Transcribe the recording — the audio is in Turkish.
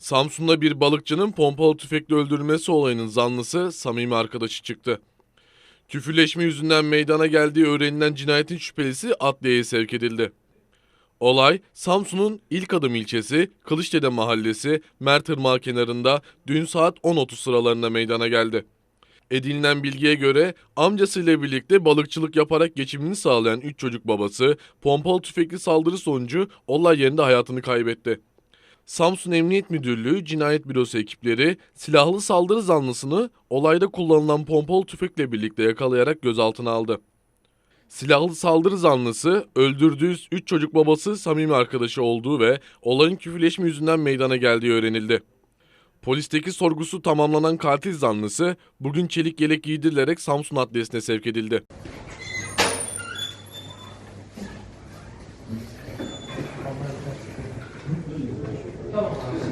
Samsun'da bir balıkçının pompalı tüfekle öldürülmesi olayının zanlısı samimi arkadaşı çıktı. Küfürleşme yüzünden meydana geldiği öğrenilen cinayetin şüphelisi adliyeye sevk edildi. Olay Samsun'un ilk adım ilçesi Kılıçdede mahallesi Mertırmağı kenarında dün saat 10.30 sıralarında meydana geldi. Edinilen bilgiye göre amcasıyla birlikte balıkçılık yaparak geçimini sağlayan 3 çocuk babası pompalı tüfekli saldırı sonucu olay yerinde hayatını kaybetti. Samsun Emniyet Müdürlüğü Cinayet Bürosu ekipleri silahlı saldırı zanlısını olayda kullanılan pompalı tüfekle birlikte yakalayarak gözaltına aldı. Silahlı saldırı zanlısı öldürdüğü 3 çocuk babası samimi arkadaşı olduğu ve olayın küfürleşme yüzünden meydana geldiği öğrenildi. Polisteki sorgusu tamamlanan katil zanlısı bugün çelik yelek giydirilerek Samsun Adliyesi'ne sevk edildi. 그다음